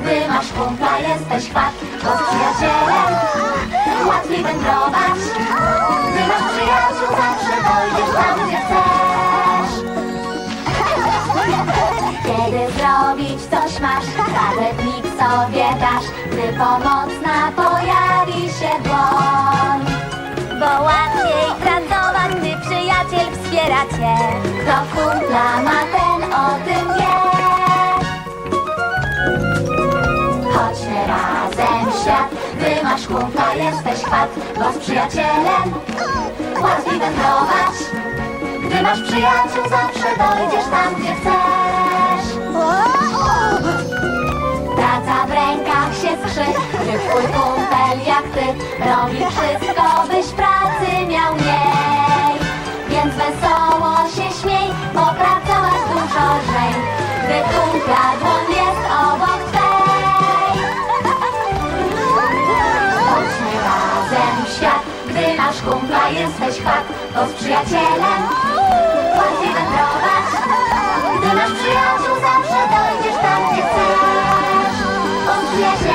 Gdy masz kumpla jesteś chwat Bo z przyjacielem łatwiej wędrować. Gdy masz przyjaciół zawsze dojdziesz tam gdzie chcesz. Kiedy zrobić coś masz Radę nikt sobie dasz. Gdy pomocna pojawi się dłoń. Bo łatwiej pracować, gdy przyjaciel wspiera cię. Kto masz kumpla, jesteś chwat, bo z przyjacielem łatwiej wędrować. Gdy masz przyjaciół, zawsze dojdziesz tam, gdzie chcesz. Praca w rękach się skrzy, twój kumpel jak ty robi wszystko, compliance weź hak, bo z przyjacielem łatwiej wędrować. Gdy masz przyjaciół, zawsze dojdziesz tam, gdzie chcesz. On przyjaciel